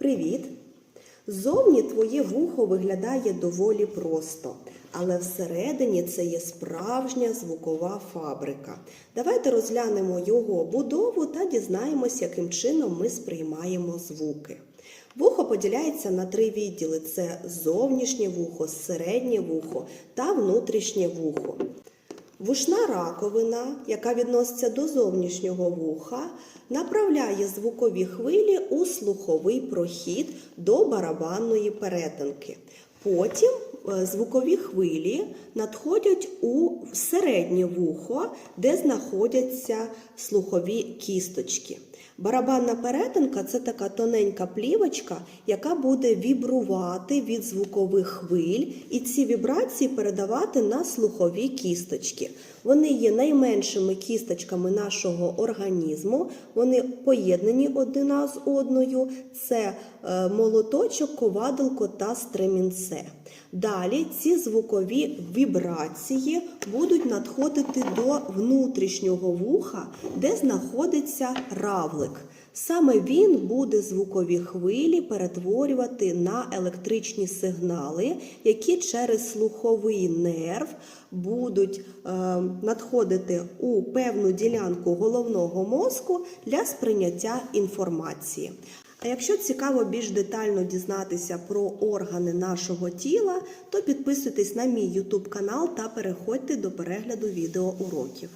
Привіт! Зовні твоє вухо виглядає доволі просто, але всередині це є справжня звукова фабрика. Давайте розглянемо його будову та дізнаємось, яким чином ми сприймаємо звуки. Вухо поділяється на три відділи: це зовнішнє вухо, середнє вухо та внутрішнє вухо. Вушна раковина, яка відноситься до зовнішнього вуха, направляє звукові хвилі у слуховий прохід до барабанної перетинки. Потім звукові хвилі надходять у середнє вухо, де знаходяться слухові кісточки. Барабанна перетинка це така тоненька плівочка, яка буде вібрувати від звукових хвиль, і ці вібрації передавати на слухові кісточки. Вони є найменшими кісточками нашого організму, вони поєднані одна з одною. Це е, молоточок, ковадилко та стремінце. Далі ці звукові вібрації будуть надходити до внутрішнього вуха, де знаходиться равлик. Саме він буде звукові хвилі перетворювати на електричні сигнали, які через слуховий нерв будуть е, надходити у певну ділянку головного мозку для сприйняття інформації. А якщо цікаво більш детально дізнатися про органи нашого тіла, то підписуйтесь на мій YouTube канал та переходьте до перегляду відеоуроків.